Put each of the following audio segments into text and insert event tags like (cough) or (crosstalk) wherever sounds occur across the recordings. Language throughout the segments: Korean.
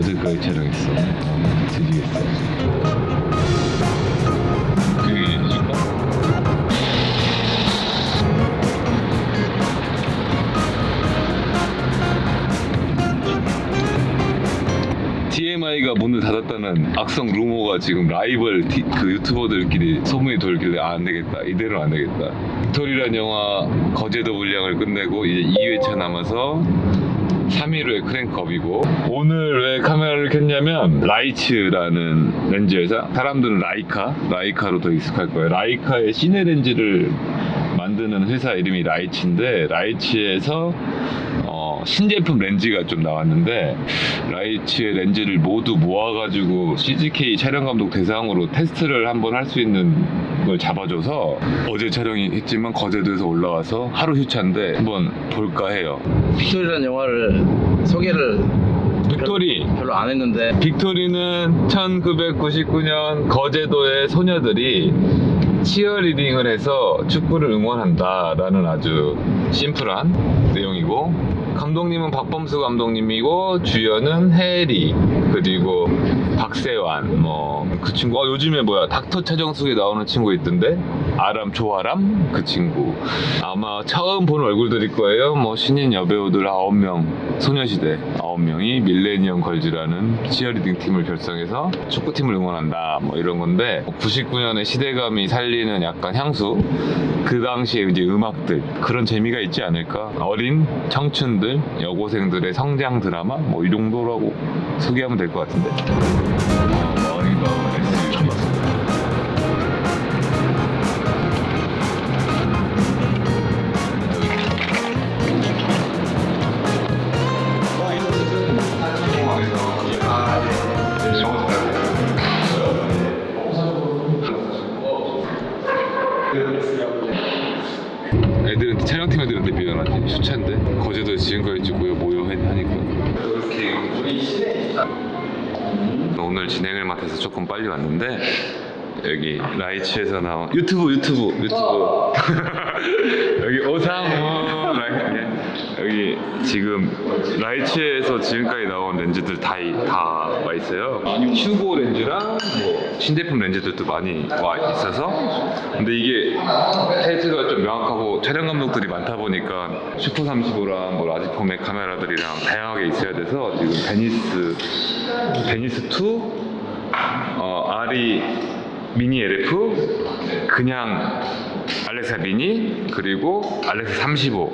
어제까지 촬영했어. 뒤지겠어. 그게 해줄까? TMI가 문을 닫았다는 악성 루머가 지금 라이벌 티- 그 유튜버들끼리 소문이 돌길래 아, 안 되겠다 이대로 안 되겠다 빅토리란 영화 거제도 분량을 끝내고 이제 2회차 남아서 3위로의 크랭크업이고 오늘 왜 카메라를 켰냐면 라이츠라는 렌즈 회사 사람들은 라이카 라이카로 더 익숙할 거예요. 라이카의 시네 렌즈를 만드는 회사 이름이 라이츠인데 라이츠에서 어, 신제품 렌즈가 좀 나왔는데 라이츠의 렌즈를 모두 모아가지고 CGK 촬영 감독 대상으로 테스트를 한번 할 수 있는 걸 잡아줘서 어제 촬영이 했지만 거제도에서 올라와서 하루 휴차인데 한번 볼까 해요. 픽토리라는 영화를 소개를 빅토리 별로 안 했는데 빅토리는 1999년 거제도의 소녀들이 치어리딩을 해서 축구를 응원한다 라는 아주 심플한 내용이고 감독님은 박범수 감독님이고 주연은 해리 그리고 박세환 뭐 그 친구. 어, 요즘에 뭐야? 닥터 최정숙에 나오는 친구 있던데? 아람 조아람? 그 친구. 아마 처음 본 얼굴들일 거예요. 뭐 신인 여배우들 9명 소녀시대 9명이 밀레니엄 걸즈라는 치어리딩 팀을 결성해서 축구팀을 응원한다 뭐 이런 건데 99년의 시대감이 살리는 약간 향수? 그 당시에 이제 음악들 그런 재미가 있지 않을까? 어린 청춘들 여고생들의 성장 드라마? 뭐 이 정도라고 소개하면 될 것 같은데. 애들은 촬영팀 애들한테 미안하지. 수차인데? 거제도 지금까지 찍고요 모여 해- 하니까 오늘 진행을 맡아서 조금 빨리 왔는데 여기 라이츠에서 나온 유튜브 유튜브 유튜브. (laughs) 여기 라이- 여기 지금 라이츠에서 지금까지 나온 렌즈들 다와 있어요. 휴고 렌즈랑 뭐 신제품 렌즈들도 많이 와 있어서. 근데 이게 사이즈가 좀 명확하고 촬영 감독들이 많다 보니까 슈퍼 35랑 뭐 라지 포맷 카메라들이랑 다양하게 있어야 돼서 지금 베니스 베니스 2 어, 아리 미니 LF 그냥 알렉사 미니 그리고 알렉사 35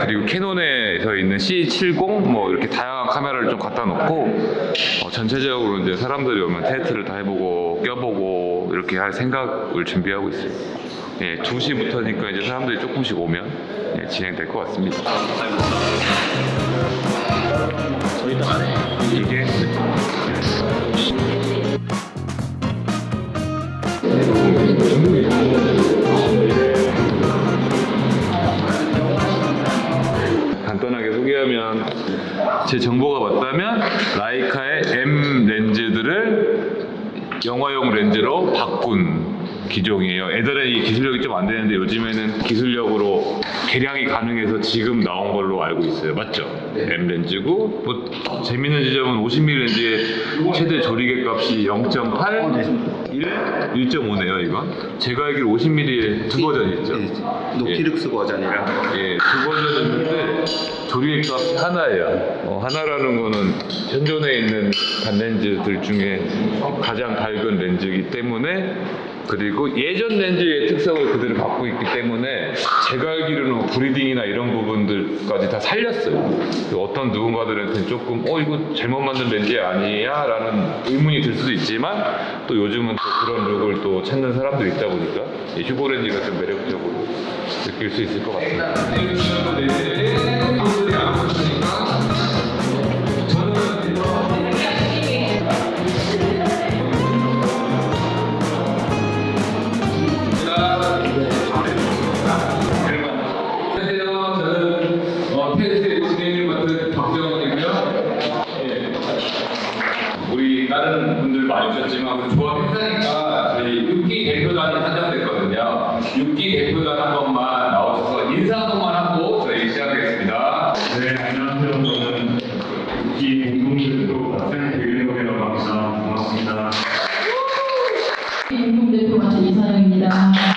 그리고 캐논에서 있는 C70 뭐 이렇게 다양한 카메라를 좀 갖다 놓고 어, 전체적으로 이제 사람들이 오면 테스트를 다 해보고 껴보고 이렇게 할 생각을 준비하고 있어요. 예, 2시부터니까 이제 사람들이 조금씩 오면 예, 진행될 것 같습니다. 간단하게 소개하면 제 정보가 맞다면 라이카의 M 렌즈들을 영화용 렌즈로 바꾼 기종이에요. 예전에 이 기술력이 좀 안 되는데 요즘에는 기술력으로 개량이 가능해서 지금 나온 걸로 알고 있어요. 맞죠? M 렌즈고 뭐 재밌는 지점은 50mm 렌즈의 최대 조리개 값이 0.8, 1, 1.5네요. 이건 제가 알기로 50mm의 두 버전이 있죠. 노티룩스 버전이랑 예, 두 버전 있는데 조리의 값이 하나예요. 어, 하나라는 거는 현존에 있는 단렌즈들 중에 가장 밝은 렌즈이기 때문에 그리고 예전 렌즈의 특성을 그대로 갖고 있기 때문에 제가 알기로는 브리딩이나 이런 부분들까지 다 살렸어요. 그 어떤 누군가들한테는 조금 어 이거 잘못 만든 렌즈 아니야? 라는 의문이 들 수도 있지만 또 요즘은 또 그런 룩을 또 찾는 사람들이 있다 보니까 이 휴보 렌즈가 좀 매력적으로 느낄 수 있을 것 같습니다. 6기 대표단 한 번만 나오셔서 인사 한 번만 하고 저희 시작하겠습니다. 네, 안녕하세요. 저는 6기 공동대표 박상규이라고 합니다. 고맙습니다. 공동대표 같은 이사령입니다.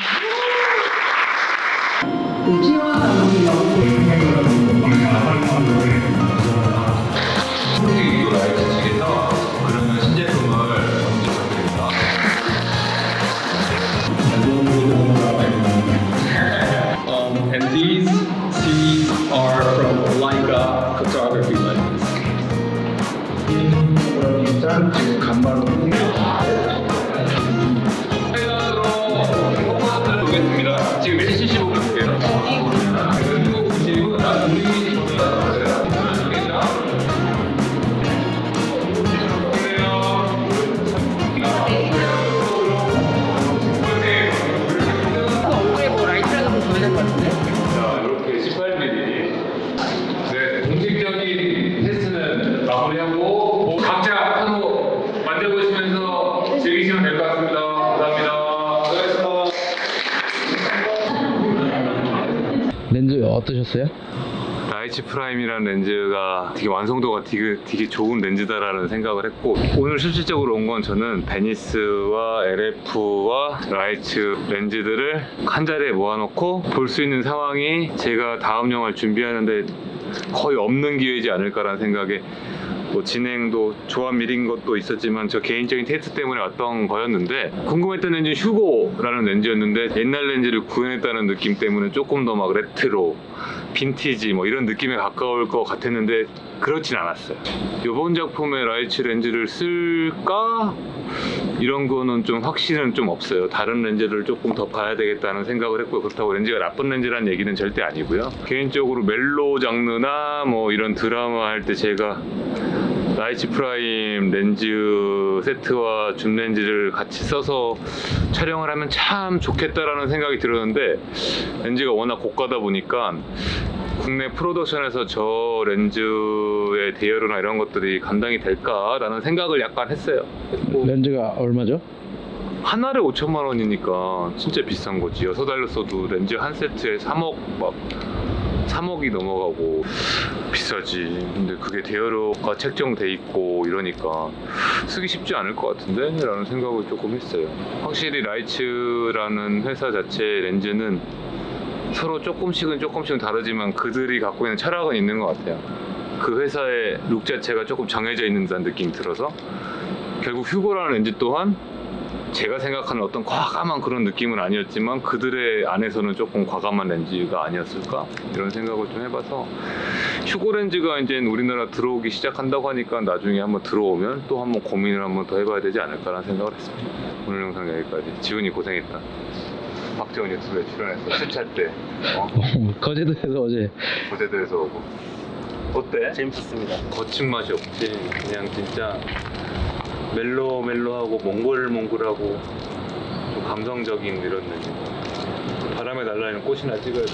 어떠셨어요? 라이츠 프라임이라는 렌즈가 되게 완성도가 되게, 되게 좋은 렌즈다라는 생각을 했고 오늘 실질적으로 온 건 저는 베니스와 LF와 라이츠 렌즈들을 한 자리에 모아놓고 볼 수 있는 상황이 제가 다음 영화를 준비하는데 거의 없는 기회지 않을까라는 생각에 뭐 진행도 조합 미린 것도 있었지만 저 개인적인 테스트 때문에 왔던 거였는데 궁금했던 렌즈는 휴고라는 렌즈였는데 옛날 렌즈를 구현했다는 느낌 때문에 조금 더 막 레트로 빈티지 뭐 이런 느낌에 가까울 것 같았는데 그렇진 않았어요. 이번 작품에 라이츠 렌즈를 쓸까? 이런 거는 좀 확신은 좀 없어요. 다른 렌즈를 조금 더 봐야 되겠다는 생각을 했고 그렇다고 렌즈가 나쁜 렌즈라는 얘기는 절대 아니고요. 개인적으로 멜로 장르나 뭐 이런 드라마 할 때 제가 라이츠 프라임 렌즈 세트와 줌 렌즈를 같이 써서 촬영을 하면 참 좋겠다라는 생각이 들었는데 렌즈가 워낙 고가다 보니까 국내 프로덕션에서 저 렌즈의 대여료나 이런 것들이 감당이 될까라는 생각을 약간 했어요. 했고 렌즈가 얼마죠? 하나를 5천만 원이니까 진짜 비싼 거지. 여섯 달러 써도 렌즈 한 세트에 3억 막 3억이 넘어가고 비싸지. 근데 그게 대여료가 책정돼 있고 이러니까 쓰기 쉽지 않을 것 같은데? 라는 생각을 조금 했어요. 확실히 라이츠라는 회사 자체 렌즈는 서로 조금씩은 조금씩은 다르지만 그들이 갖고 있는 철학은 있는 것 같아요. 그 회사의 룩 자체가 조금 정해져 있는 듯한 느낌이 들어서 결국 휴고라는 렌즈 또한 제가 생각하는 어떤 과감한 그런 느낌은 아니었지만 그들의 안에서는 조금 과감한 렌즈가 아니었을까? 이런 생각을 좀 해봐서 휴고 렌즈가 이제 우리나라 들어오기 시작한다고 하니까 나중에 한번 들어오면 또 한번 고민을 한번 더 해봐야 되지 않을까라는 생각을 했습니다. 오늘 영상 여기까지. 지훈이 고생했다. 박재훈 유튜브에 출연해서 수차 때. 어? (laughs) 거제도에서 어제. 고제도에서 오고. 어때? 재밌었습니다. 거친 맛이 없지. 그냥 진짜 멜로 멜로하고 몽골 몽골하고 좀 감성적인 이런 느낌. 바람에 날라있는 꽃이나 찍어야 돼.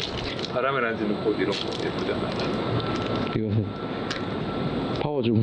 바람에 날지는 꽃 이런 거 예쁘잖아. 이것은 파워 줌